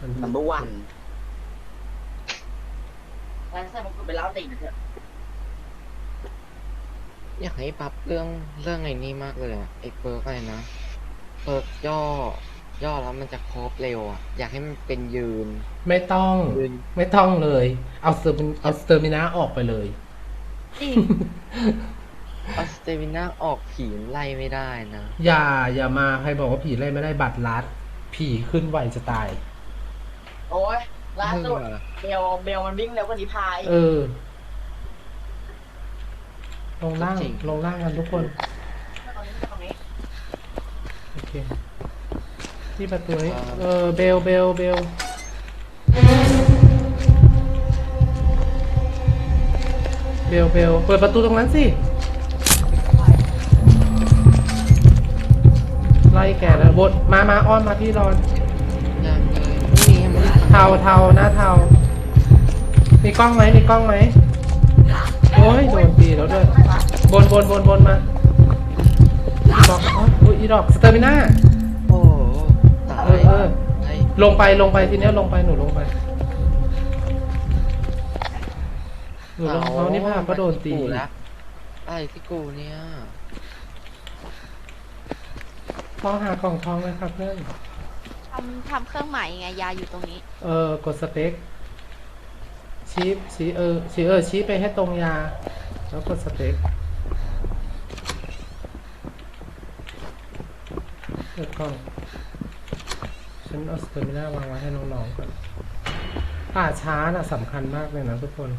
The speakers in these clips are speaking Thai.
มันนัมเบอร์วันงั้นใส่มงกุฎไปเล่าติ่งนะเถอะอยากให้ปรับเรื่องเรื่องไอ้นี่มากเลยอะไอ้เปิร์กอะไรนะเปิร์กย่อย่อแล้วมันจะโครบเร็วอะอยากให้มันเป็นยืน ไม่ต้อง ยืน ไม่ต้องเลย เอาสเตอร์มิเอาสเตอร์มินาออกไปเลยจริงเอาสเตมิน่าออกผีไล่ไม่ได้นะ อย่าอย่ามาใครบอกว่าผีไล่ไม่ได้บัตรลัด ผีขึ้นไวจะตาย โอ้ยล่าสุดเออเบลเบลมันวิ่งเร็วกว่านิพายเออ ลงล่างจริงลงล่างกันทุกคนตรงนี้ตรงนี้โอเค ที่ประตูนี้เออ เบลเบลเบลเบลเบลเปิดประตูตรงนั้นสิ ไล่แกแล้วบดมา มาอ้อนมาที่รอนาเทาหน้าเทา มีกล้องไหมมีกล้องไหมโอ้ยโดนตีแล้วด้วยบนบนบนบนมาบอกอ๋ออุ๊ยอีดอกสเตอร์มิน่าโอ้โหตายเออเออไอ้ลงไปลงไปทีเนี้ยลงไปหนูลงไปหนูลงเขานี่ภาพก็โดนตีกูละอะไรที่กูเนี่ยพอหากล่องทองเลยครับเพื่อน ทำทำเครื่องหมายยังไงยาอยู่ตรงนี้ เออกดสเต็กชี้ชี้เออชี้เออชี้ไปให้ตรงยา แล้วกดสเต็กเปิดกล้องฉันเอาสเตอร์มิน่าวางไว้ให้น้องๆก่อนป่าช้าน่ะสำคัญมากเลยนะทุกคน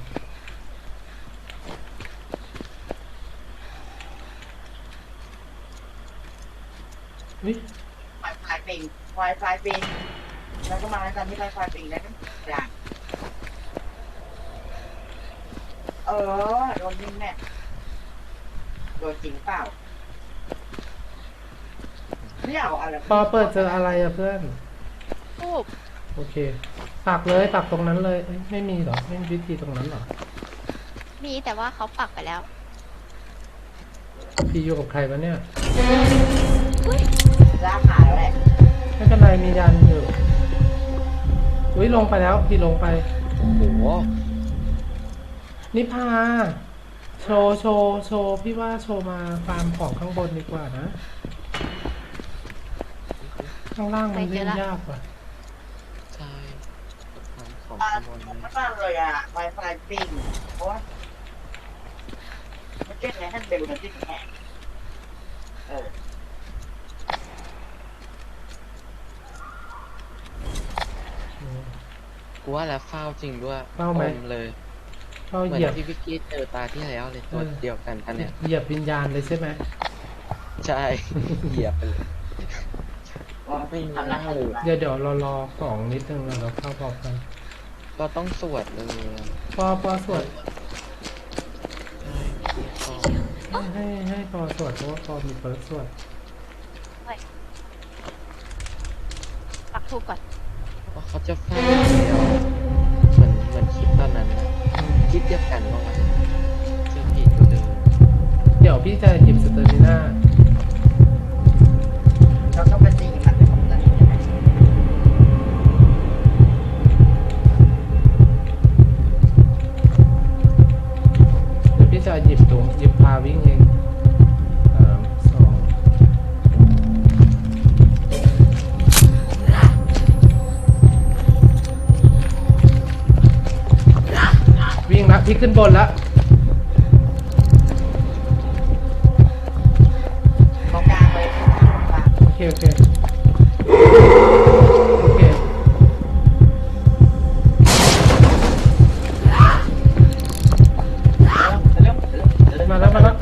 วิไฟไฟปิง ไฟไฟปิงแล้วก็มาตอนที่ไฟไฟปิงแล้วก็อย่างเออโดนยิงแน่โดนจริงเปล่าไม่เอาอะไรพอเปิดเจออะไรอะเพื่อนทูบโอเคปักเลยปักตรงนั้นเลยเอ้ยไม่มีเหรอไม่มีวิธีตรงนั้นเหรอมีแต่ว่าเขาปักไปแล้วพี่อยู่กับใครวะเนี่ยร่างหายแล้วแหละ ไม่เป็นไรมียันอยู่ อุ้ยลงไปแล้วพี่ลงไป โอ้โหนิพา โชว์โชว์โชว์พี่ว่าโชว์มาฟาร์มของข้างบนดีกว่านะ ข้างล่างมันเล่นยากว่ะใช่ความของอ่าข้างบนผมเนี่ยมากเลยอะไฟไฟปิงเพราะว่ามันเจ๊งไงท่านเบลมันจิ้งแหงเอออืม กูว่าแล้วเฝ้าจริงด้วยเฝ้าไหม อเลยก็เหมือเหนยียบที่พี่กี้เจอตาที่แล้วเลยตัวเออเดียวกันอันเนี้ยเหยียบวิญญาณเลยใช่ไหมใช่ เหยียบไปเลยว่าไม่ทำนะเดี๋ยวเดี๋ยวเรารอของนิดนึงแล้วเราเข้าพร้อมกันเราต้องสวดเลยอะพอพอสวดใช่พี่ก็ให้ให้ให้พอสวดเพราะว่าพอมีเปิร์สวดปักทูบก่อนว่าเขาจะเฝ้าแล้ว คลิปเดียวกันบ้างไหมเจอผีตัวเดิมเดี๋ยวพี่จะหยิบสเตอร์มิน่าเราต้องไปตีมันเป็นของตัวนี้ใช่ไหมเดี๋ยวพี่จะหยิบตรงหยิบพาวิ่งเอง ขึ้นบนละตรงกลางเลยตรงกลางโอเคโอเคโอเคเรื่องเรื่องมาแล้วมาแล้ว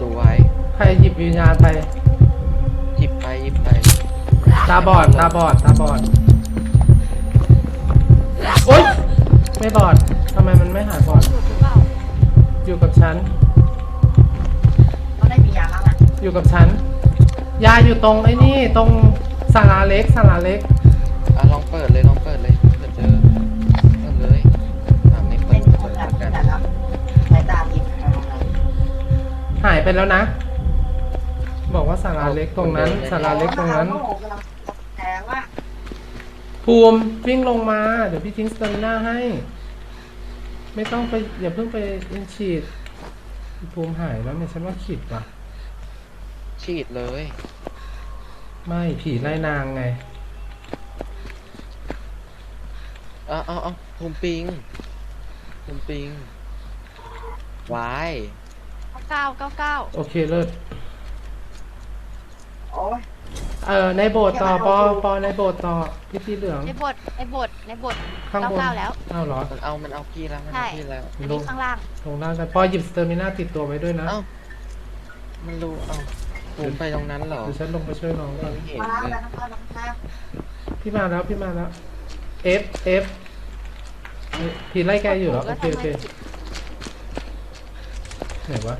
ดูไว้ใครหยิบวิญญาณไปหยิบไปหยิบไป ตาบอดตาบอดตาบอด ไม่บอดทำไมมันไม่หายบอดถูกหรือเปล่าอยู่กับฉัน เขาได้มียาบ้างอะอยู่กับฉัน ยายอยู่ตรงไอ้นี่ ตรงศาลาเล็กศาลาเล็ก อะลองเปิดเลยลองเปิดเลยเปิดเจอเปิดเลยอะไม่เปิเป็ดนคเปินดแบบกันแต่ละสายตาผิดหายไปแล้วนะ บอกว่าศาลาเล็กตรงนั้นศาลาเล็กตรงนั้น แต่ว่าภูมิวิ่งลงมา เดี๋ยวพี่ทิ้งสเตอร์หน้าให้ ไม่ต้องไปอย่าเพิ่งไปอินฉีดภูมิหายแล้วเนี่ยฉันว่าขีดว่ะ ฉีดเลย ไม่ผีไล่นางไงเอาเอาเอาภูมิปิงภูมิปิงวาย เก้าเก้าเก้า โอเคเลิศโอ้ย เออในโบสถ์ต่อปอปอในโบสถ์ต่อพี่สีเหลืองในบทในบทในบทข้างเก้าบนเก้าแล้ว อ้าวเหรอมันเอา มันเอาพี่แล้ว มันใช่เอาพี่แล้ว อันนี้ข้างล่างลงล่างกันปอหยิบสเตอร์มิน่าติดตัวไว้ด้วยนะเอ้า มันรู้ เอ้าภูมิไปตรงนั้นเหรอเดี๋ยวฉันลงไปช่วยน้องก่อนไม่เห็นมาแล้วเลยมาแล้วมาแล้วพี่มาแล้วพี่มาแล้ว F F เอ้ยผีไล่แกอยู่เหรอโอก็เคทำโอเคให้ผิดไหนวะ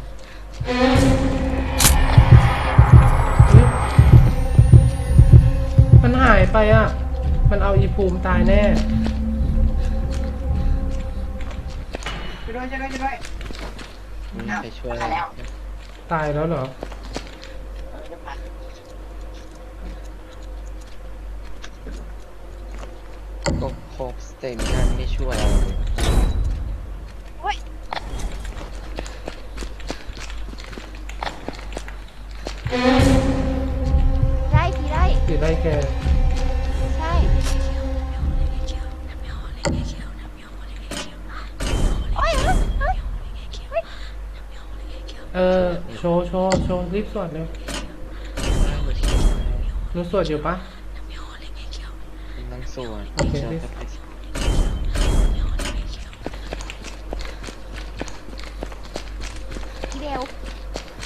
มันหายไปอะ มันเอาอีภูมิตายแน่ ช่วยด้วยช่วยด้วยช่วยด้วยอืมไปช่วยมาแล้วตายแล้วเหรอ เออเดี๋ยวมาก็ครบสเต็มกันไม่ช่วยเราเลยโอ้ยได้ ทีได้ผีไล่แกใช่ โอ้ยเฮ้ยเฮ้ยเฮ้ยเออโชว์โชว์โชว์รีบสวดเร็วหนูสวดอยู่ปะกำลังส่วนโอเคจะจะไปทีเดียว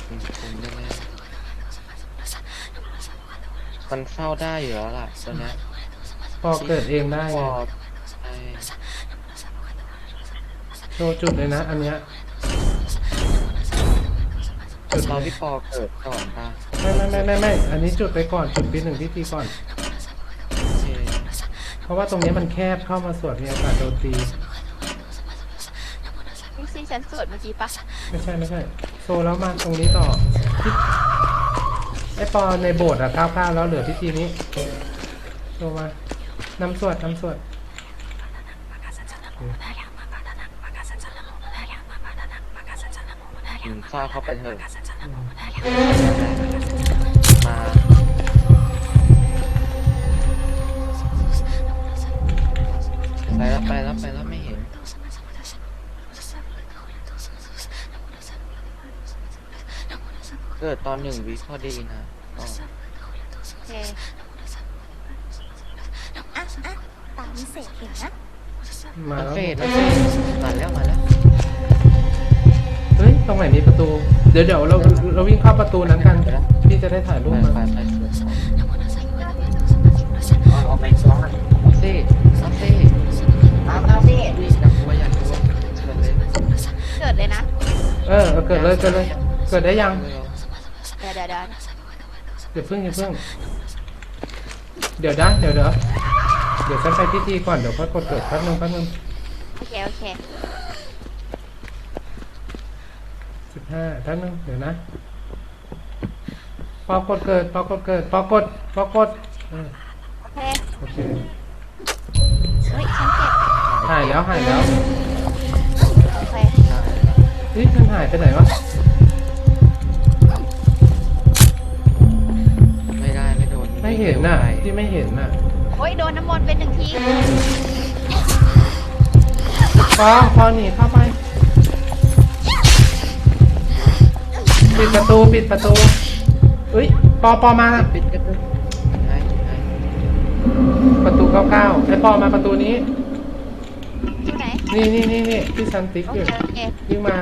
อืมภูมิแน่ๆ มันเฝ้าได้อยู่แล้วล่ะตัวเนี้ยพอเกิดเองได้พไงอไอ้โชว์จุดเลยนะ อันเนี้ยจุดเราเลยพี่ปอเกิดก่อนป่ะไม่ไม่ไม่ไม่ไม่อันนี้จุดไปก่อนจุดปีหนึ่งพิธีก่อนโอเคเพราะว่าตรงนี้มันแคบเข้ามาสวดมีโอกาสโดนตีนี่ซีฉันสวดเมื่อกี้ปะไม่ใช่ไม่ใช่โซแล้วมาตรงนี้ต่อพิ ไอปอในโบสถ์อะก้าวก้าวแล้วเหลือพิธีนี้โซมานำสวดนำสวดอืมเฝ้าเข้าไปเถอะ อนหนึ่งวิพอดีนะอ๋อโอเคอะอะตามเสร็จเห็นนะมามันแล้วเฟดแล้วเฟดมาแล้วมาแล้วเฮ้ยตรงไหนมีประตู เดี๋ยวเดี๋ยวเราเราวิ่งเข้าประตูนั้นกันพี่จะได้ถ่ายรูไปปมาไปไปเกิดก่อนเอาเอาไปซ้อนเอาสิเอาสิตามมาสิพี่อยากรู้ว่าอยากรู้ว่าเชิญเลยเกิดเลยนะเออเออเกิดเลยเกิดเลย เกิดได้ยังเดี๋ยวเดี๋ยวเดี๋ยวเดี๋ยวเพิ่งเดี๋ยวเพิ่งเดี๋ยวนะเดี๋ยวเดี๋ยวเดี๋ยวฉันไปพิธีก่อนเดี๋ยวค่อยกดเกิดแป๊บนึงแป๊บนึงโอเคโอเคสิบห้าแป๊บนึงเดี๋ยวนะปอกดเกิดปอกดเกิดปอกดปอกดเออโอเคโอเคเฮ้ยฉันเก็บหายแล้วหายแล้วโอเคเฮ้ยมันหายไปไหนวะ เห็นน่ะไปที่ไม่เห็นน่ะโอ้ยโดนน้ำมนต์เป็นหนึ่งทีปอปอหนีเข้าไป ปิดประตูปิดประตูเอ้ยปอปอมาปิดกันเลยให้ให้ประตูเก้าเก้าไอปอมาประตูนี้ อยู่ไหนนี่นี่นี่นี่ที่ซันติ๊กโออยู่เคโอเคยิ่งมา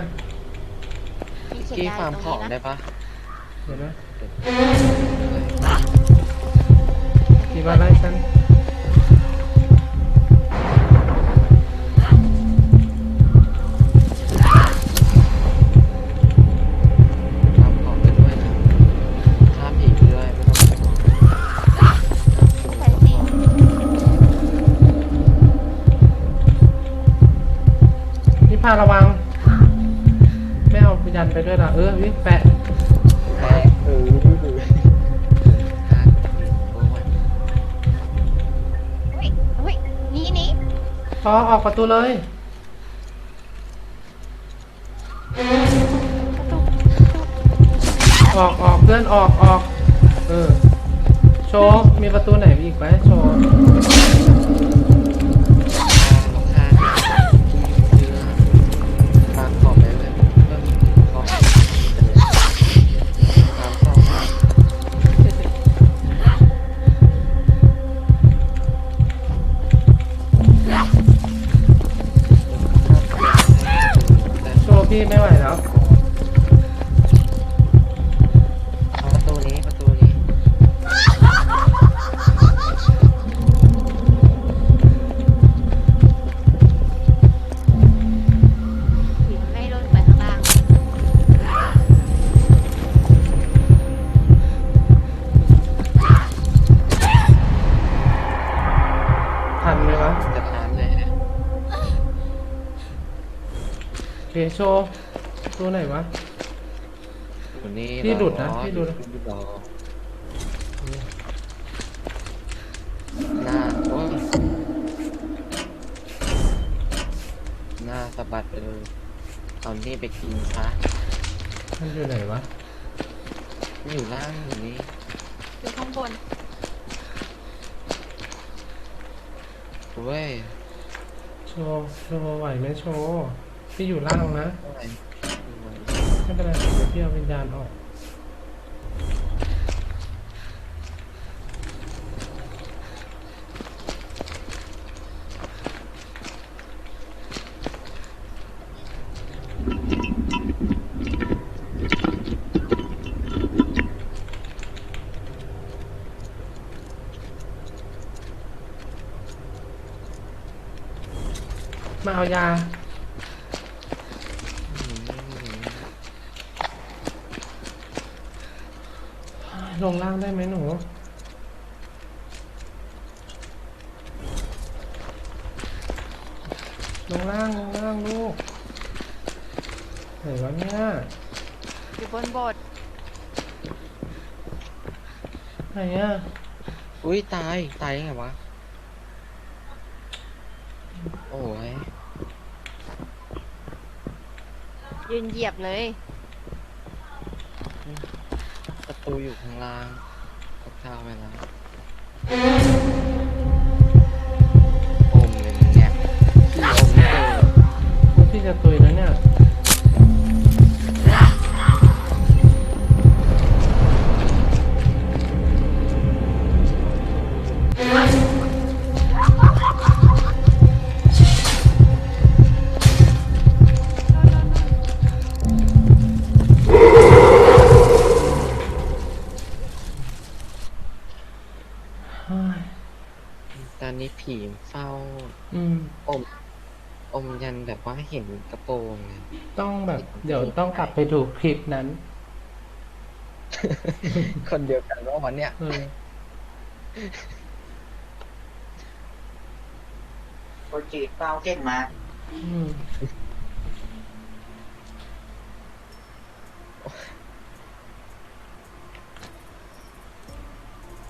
มีเขียนกี้ยาฟาร์มตรงของนี้ได้นะปะเดี๋ยวนะ กี่มาไล่ฉันฟาร์มของไปด้วยนะฆ่าผีไปด้วยไม่ต้องห่วงใส่สินี่พาระวัง ไม่เอายันไปด้วยล่ะเออวิแปะ อออกประตูเลยออกออกเพื่อนออกออกเออโชว์มีประตูไหนอีกไหมโชว์ โอเคโชว์ประตูไหนวะอยู่นี่พี่หลุดนะรอพี่หลุดพี่รอหน้าโอ้ยหน้าสะบัดไปเลยเอานี่ไปกินซะมันอยู่ไหนวะอยู่ล่างอยู่นี่อยู่ข้างบนเว้ย โชว์โชว์ไหวไหมโชว์ พี่อยู่ล่างนะไรไม่เป็นไรเดี๋ยวพี่เอาวิญญาณออกมาเอายา ลงล่างได้ไหมหนู ลงล่างลงล่างลูกไหนวะเนี่ยอยู่บนโบสถ์ไหนอะอุ้ยตาย ตายยังไงวะ โอ้ยยืนเหยียบเลย ประ ตูอยู่ข้างล่างเขาเข้าไปแล้วอมเลยเนี่ยพี่อมไม่เจอพวกพี่จะตุยแล้วเนี่ย อืม อม อมยันแบบว่าเห็นกระโปรงเลยต้องแบบ เดี๋ยวต้องกลับไปดูคลิปนั้นคนเดียวกันว่าวันเนี้ยเออโปรจีบเปล่าเก่งมาก อืม